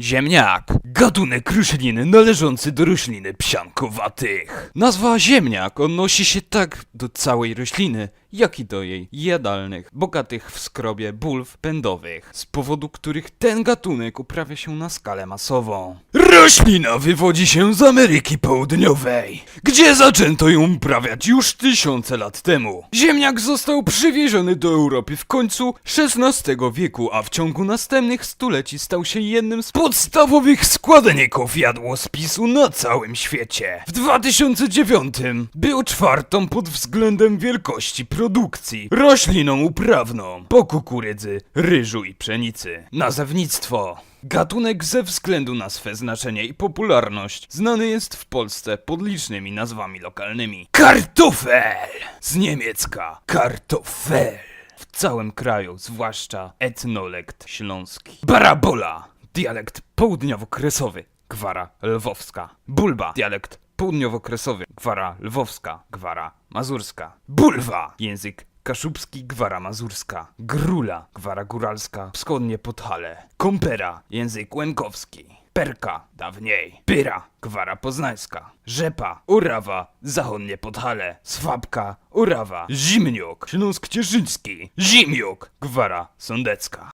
Ziemniak. Gatunek rośliny należący do rośliny psiankowatych. Nazwa ziemniak odnosi się tak do całej rośliny, jak i do jej jadalnych, bogatych w skrobie bulw pędowych, z powodu których ten gatunek uprawia się na skalę masową. Roślina wywodzi się z Ameryki Południowej, gdzie zaczęto ją uprawiać już tysiące lat temu. Ziemniak został przywieziony do Europy w końcu XVI wieku, a w ciągu następnych stuleci stał się jednym z podstawowych składników jadłospisu na całym świecie. W 2009 był czwartą pod względem wielkości produkcji rośliną uprawną po kukurydzy, ryżu i pszenicy. Nazewnictwo Gatunek ze względu na swe znaczenie i popularność znany jest w Polsce pod licznymi nazwami lokalnymi. Kartofel! Z niemiecka kartofel. W całym kraju, zwłaszcza etnolekt śląski. Barabola! Dialekt południowo-kresowy. Gwara lwowska. Bulba. Dialekt południowo-kresowy. Gwara lwowska. Gwara mazurska. Bulwa! Język Kaszubski, Gwara Mazurska. Grula, Gwara Góralska, wschodnie Podhale. Kompera, język łękowski. Perka, dawniej. Pyra, Gwara Poznańska. Rzepa, Urawa, zachodnie Podhale. Swabka, Urawa. Zimniuk, Śląsk Cieszyński. Zimniuk, Gwara Sądecka.